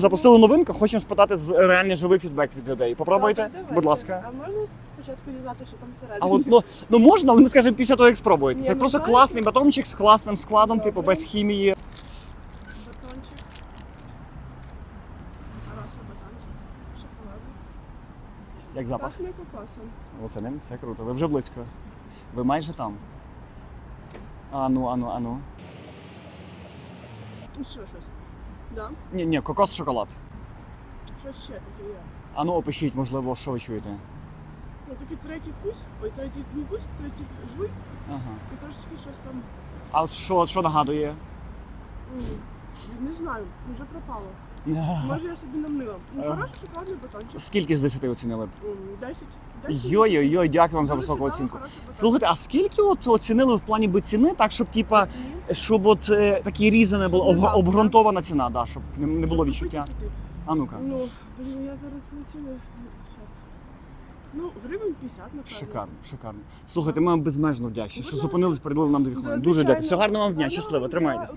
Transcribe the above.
Запустили новинку, хочемо спитати з реальний живий фідбек від людей. Попробуйте, Добре, давайте. будь ласка. А можна спочатку дізнати, що там всередині? А от ну, ну можна, але ми скажемо після того, як спробуєте. Ні, Це ну, просто знаєте- класний батончик з класним складом, типу без хімії. Батончик. Хороший батончик. Шоколадний. Як запах? Пахне кокосом. Оце не це круто. Ви вже близько. Ви майже там. Ану, ану, ану. І ще щось. Да? Ні, ні, кокос шоколад. Щось ще таке є. Ану, опишіть, можливо, що ви чуєте. Ну, такий третій вкус. Ой, третій не вкус, третій жуй. Ага. І трошечки щось там. А от що, що нагадує? м, Не знаю, вже пропало. Може я собі намнила. Ну, Ага. хороший шоколадний батончик. Скільки з 10 оцінили б? М, 10. 10. Йой-йой-йой, дякую вам за Дуже високу оцінку. хороший батончик. Слухайте, а скільки от оцінили в плані би ціни, так щоб типа. Щоб от е, такі різане було об- обґрунтована ціна, да, щоб не, не було відчуття. А ну-ка. Ну, блін, я зараз не. Щас. Ну, гривень 50, напевно. Шикарно, шикарно. Слухайте, ми вам безмежно вдячні, що зупинились, передали нам дві Да, хвилини. Дуже дякую. Всього гарного вам дня, щасливо, тримайтеся.